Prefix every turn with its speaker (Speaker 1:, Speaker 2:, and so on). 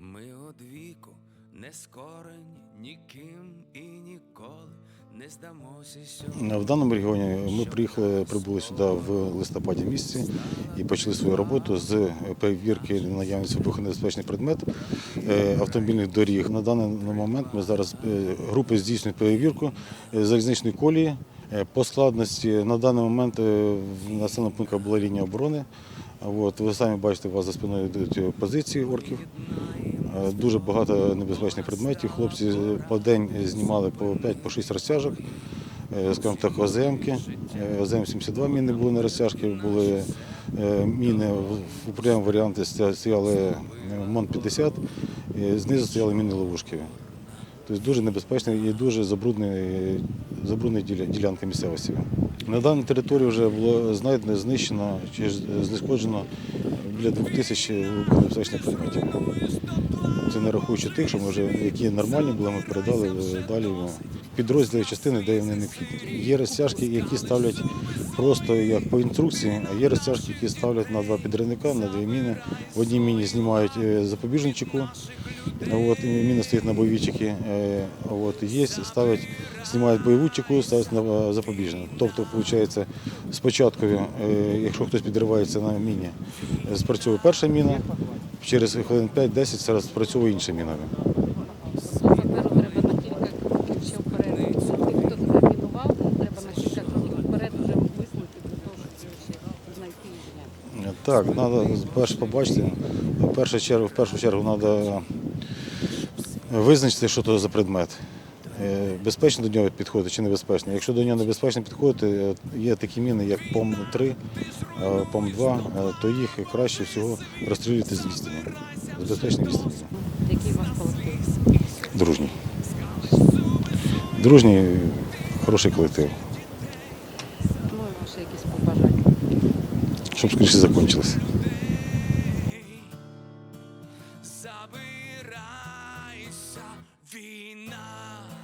Speaker 1: Ми одвіку не скорені ніким і ніколи не здамося сьогодні.
Speaker 2: В даному регіоні ми приїхали, прибули сюди в листопаді місяці і почали свою роботу з перевірки наявності вибухонебезпечних предмет е, автомобільних доріг. На даний момент ми зараз е, групи здійснюють перевірку е, залізничної колії. По складності на даний момент в населеному пункті була лінія оборони. От, ви самі бачите, у вас за спиною йдуть позиції орків. Е, Дуже багато небезпечних предметів. Хлопці по день знімали по 5-6 розтяжок. Е, Скажімо так, ОЗМки. Е, ОЗМ-72 міни були на розтяжки, були міни в в управляємо варіанти стояли е, МОН-50, знизу стояли міни ловушки. Тобто дуже небезпечна і дуже забруднена ділянка місцевості. На даній території вже було знайдено, знищено чи знешкоджено біля 2000 небезпечних предметів. Це не рахуючи тих, що ми вже які нормальні були, ми передали е, далі підрозділи частини, де вони необхідні. Є розтяжки, які ставлять просто як по інструкції, а є розтяжки, які ставлять на два підривника, на дві міни. В одній міні знімають е, запобіжну чеку, от, і міна стоїть на бойовій чеки. е, От, є, ставлять, знімають бойову чеку, ставлять на е, запобіжну. Тобто, виходить, спочатку, е, якщо хтось підривається на міні, спрацьовує перша міна, через хвилин 5-10 зараз спрацьовує інша міна. Так, треба перше побачити. В першу чергу, в першу чергу треба визначити, що це за предмет. Е, Безпечно до нього підходити чи небезпечно. Якщо до нього небезпечно підходити, е, є такі міни, як ПОМ-3, е, ПОМ-2, е, то їх краще всього розстрілювати з відстані. З безпечних відстані.
Speaker 3: Який ваш колектив?
Speaker 2: Дружній. Дружній, хороший колектив.
Speaker 3: Ну і ваші якісь побажання.
Speaker 2: Щоб скоріше закінчилося.
Speaker 1: Забирайся, війна